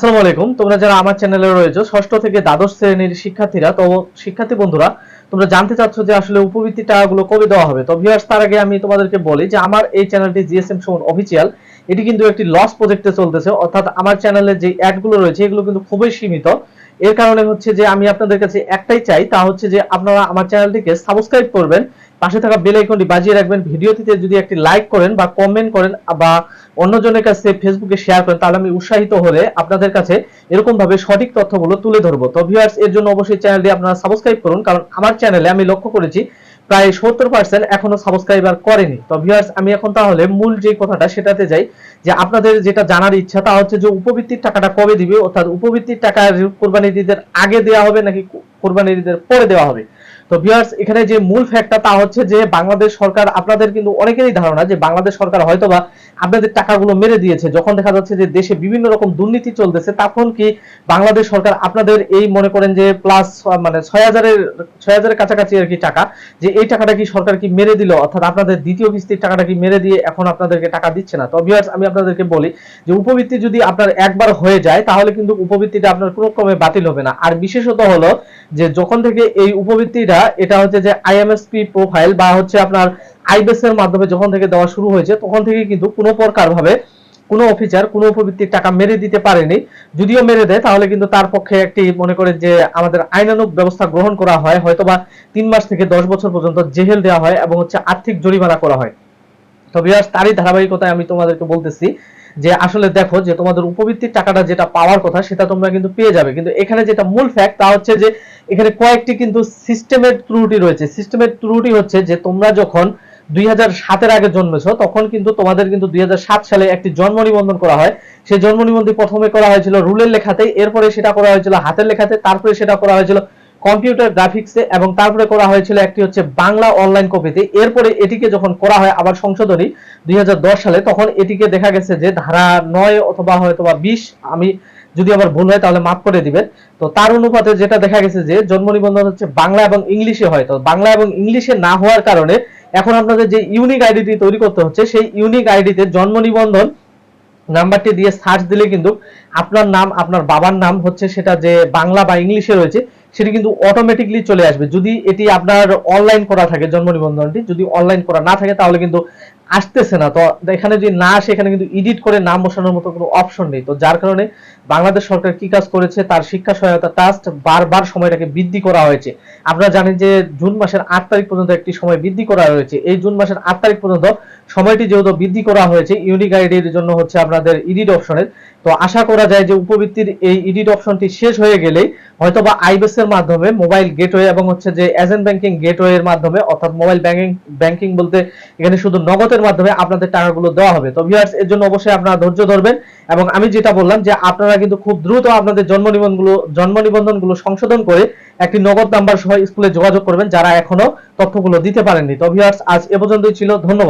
আসসালামু আলাইকুম তোমরা যারা আমার চ্যানেলে রয়েছে, ষষ্ঠ থেকে দ্বাদশ শ্রেণির শিক্ষার্থীরা, তো শিক্ষার্থী বন্ধুরা, তোমরা জানতে চাচ্ছ যে আসলে উপবৃত্তি টাকাগুলো কবে দেওয়া হবে। তো ভিউয়ার্স তার আগে আমি তোমাদেরকে বলি যে আমার এই চ্যানেলটি জিএসএম সুমন অফিসিয়াল এটি কিন্তু একটি লস প্রজেক্টে চলতেছে। অর্থাৎ আমার চ্যানেলে যে অ্যাডগুলো রয়েছে, এগুলো কিন্তু খুবই সীমিত। এর কারণে হচ্ছে যে আমি আপনাদের কাছে একটাই চাই, তা হচ্ছে যে আপনারা আমার চ্যানেলটিকে সাবস্ক্রাইব করবেন, পাশে থাকা বেল আইকনটি বাজিয়ে রাখবেন, ভিডিওটিতে যদি একটি লাইক করেন বা কমেন্ট করেন বা অন্যজনের কাছে ফেসবুকে শেয়ার করেন, তাহলে আমি উৎসাহিত হলে আপনাদের কাছে এরকম ভাবে সঠিক তথ্যগুলো তুলে ধরবো। তো ভিউয়ার্স এর জন্য অবশ্যই চ্যানেলটি আপনারা সাবস্ক্রাইব করুন, কারণ আমার চ্যানেলে আমি লক্ষ্য করেছি প্রায় সত্তর পার্সেন্ট এখনও সাবস্ক্রাইবার করেনি। তো ভিউয়ার্স আমি এখন তাহলে মূল যে কথাটা সেটাতে যাই, যে আপনাদের যেটা জানার ইচ্ছা তা হচ্ছে যে উপবৃত্তির টাকাটা কবে দিবে? অর্থাৎ উপবৃত্তির টাকা কোরবানি ঈদের আগে দেওয়া হবে নাকি কোরবানি ঈদের পরে দেওয়া হবে? তো ভিউয়ার্স এখানে যে মূল ফ্যাক্টটা তা হচ্ছে যে বাংলাদেশ সরকার, আপনাদের কিন্তু অনেকেরই ধারণা যে বাংলাদেশ সরকার হয়তোবা আপনাদের টাকাগুলো মেরে দিয়েছে। যখন দেখা যাচ্ছে যে দেশে বিভিন্ন রকম দুর্নীতি চলতেছে, তখন কি বাংলাদেশ সরকার আপনাদের এই মনে করেন যে প্লাস মানে ছয় হাজারের ছয় হাজারের কাছাকাছি আর কি টাকা, যে এই টাকাটা কি সরকার কি মেরে দিল? অর্থাৎ আপনাদের দ্বিতীয় কিস্তির টাকাটা কি মেরে দিয়ে এখন আপনাদেরকে টাকা দিচ্ছে না? তো ভিউয়ার্স আমি আপনাদেরকে বলি যে উপবৃত্তি যদি আপনার একবার হয়ে যায়, তাহলে কিন্তু উপবৃত্তিটা আপনার কোনো ক্রমে বাতিল হবে না। আর বিশেষত হলো যে যখন থেকে এই উপবৃত্তিটা, এটা হচ্ছে যে আইএমএসপি প্রোফাইল বা হচ্ছে আপনার আইবেস এর মাধ্যমে যখন থেকে দেওয়া শুরু হয়েছে, তখন থেকে কিন্তু কোনো প্রকার ভাবে কোনো অফিসার কোনো উপবৃত্তির টাকা মেরে দিতে পারেনি। যদিও মেরে দেয়, তাহলে কিন্তু তার পক্ষে একটি মনে করে যে আমাদের আইনানুগ ব্যবস্থা গ্রহণ করা হয়, হয়তোবা তিন মাস থেকে দশ বছর পর্যন্ত জেহেল দেওয়া হয় এবং হচ্ছে আর্থিক জরিমানা করা হয়। তো বিয়াস তারই ধারাবাহিকতায় আমি তোমাদেরকে বলতেছি যে, আসলে দেখো যে, তোমাদের উপবৃত্তির টাকাটা যেটা পাওয়ার কথা, সেটা তোমরা কিন্তু পেয়ে যাবে। কিন্তু এখানে যেটা মূল ফ্যাক্ট তা হচ্ছে যে, এখানে কয়েকটি কিন্তু সিস্টেমের ত্রুটি রয়েছে। সিস্টেমের ত্রুটি হচ্ছে যে, তোমরা যখন দুই সাতের আগে জন্মেছো, তখন কিন্তু তোমাদের কিন্তু দুই হাজার সাত সালে একটি জন্ম নিবন্ধন করা হয়। সেই জন্ম নিবন্ধন প্রথমে করা হয়েছিল রুলের লেখাতে এরপরে সেটা করা হয়েছিল হাতের লেখাতে, তারপরে সেটা করা হয়েছিল কম্পিউটার গ্রাফিক্সে এবং তারপরে করা হয়েছিল একটি হচ্ছে বাংলা অনলাইন কপিতে এরপরে এটিকে যখন করা হয় আবার সংশোধনী দুই হাজার দশ সালে, তখন এটিকে দেখা গেছে যে ধারা নয় অথবা হয়তো বা বিশ, আমি যদি আবার ভুল হয় তাহলে মাফ করে দিবেন। তো তার অনুপাতে যেটা দেখা গেছে যে জন্ম নিবন্ধন হচ্ছে বাংলা এবং ইংলিশে হয়। তো বাংলা এবং ইংলিশে না হওয়ার কারণে এখন আপনাদের যে ইউনিক আইডিটি তৈরি করতে হচ্ছে, সেই ইউনিক আইডিতে জন্ম নিবন্ধন নাম্বারটি দিয়ে সার্চ দিলে কিন্তু আপনার নাম, আপনার বাবার নাম হচ্ছে সেটা যে বাংলা বা ইংলিশে রয়েছে, সেটি কিন্তু অটোমেটিকলি চলে আসবে। যদি এটি আপনার অনলাইন করা থাকে জন্ম নিবন্ধনটি, যদি অনলাইন করা না থাকে তাহলে কিন্তু আসতেছে না। তো এখানে যদি না আসে, এখানে কিন্তু এডিট করে নাম বসানোর মতো কোনো অপশন নেই। তো যার কারণে বাংলাদেশ সরকার কি কাজ করেছে, তার শিক্ষা সহায়তা টাস্ট বারবার সময়টাকে বৃদ্ধি করা হয়েছে। আপনারা জানেন যে জুন মাসের আট তারিখ পর্যন্ত একটি সময় বৃদ্ধি করা হয়েছে। এই জুন মাসের আট তারিখ পর্যন্ত সময়টি যেহেতু বৃদ্ধি করা হয়েছে ইউনিক আইডির জন্য হচ্ছে আপনাদের ইডিট অপশনের তো আশা করা যায় যে উপবৃত্তির এই এডিট অপশনটি শেষ হয়ে গেলেই হয়তোবা আইবেস এর মাধ্যমে মোবাইল গেটওয়ে এবং হচ্ছে যে এজেন্ট ব্যাংকিং গেটওয়ে এর মাধ্যমে, অর্থাৎ মোবাইল ব্যাংকিং ব্যাংকিং বলতে এখানে শুধু নগদের মাধ্যমে আপনাদের টাকাগুলো দেওয়া হবে। তো ভিউয়ার্স এর জন্য অবশ্যই আপনারা ধৈর্য ধরবেন এবং আমি যেটা বললাম যে আপনারা কিন্তু খুব দ্রুত আপনাদের জন্ম নিবন্ধনগুলো জন্ম নিবন্ধনগুলো সংশোধন করে একটি নগদ নাম্বার সহ স্কুলে যোগাযোগ করবেন যারা এখনও তথ্যগুলো দিতে পারেননি। তো ভিউয়ার্স আজ এ পর্যন্তই ছিল। ধন্যবাদ।